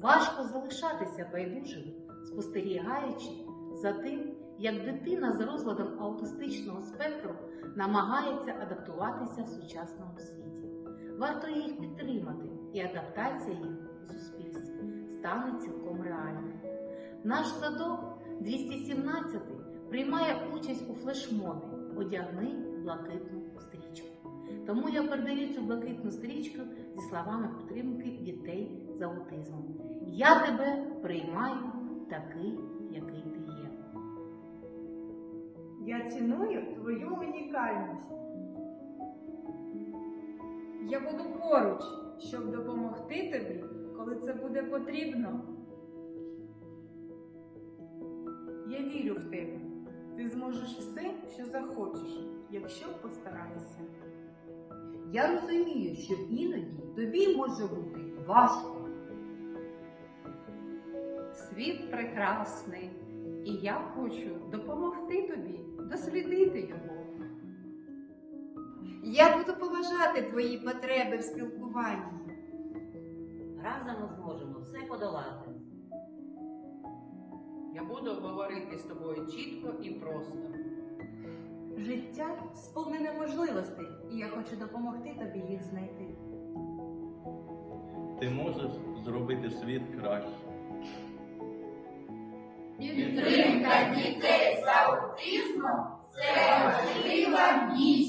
Важко залишатися байдужим, спостерігаючи за тим, як дитина з розладом аутистичного спектру намагається адаптуватися в сучасному світі. Варто їх підтримати, і адаптація їх у суспільстві стане цілком реальною. Наш садок 217 приймає участь у флешмобі Одягни блакитну стрічку. Тому я передаю цю блакитну стрічку зі словами підтримки дітей з аутизмом. Я тебе приймаю такий, який ти є. Я ціную твою унікальність. Я буду поруч, щоб допомогти тобі, коли це буде потрібно. Я вірю в тебе. Ти зможеш все, що захочеш, якщо постараєшся. Я розумію, що іноді тобі може бути важко. Світ прекрасний, і я хочу допомогти тобі дослідити його. Я буду поважати твої потреби в спілкуванні. Разом ми зможемо все подолати. Я буду говорити з тобою чітко і просто. Життя сповнене можливостей, і я хочу допомогти тобі їх знайти. Ти можеш зробити світ краще. Підтримка дітей з аутизмом це важлива місія.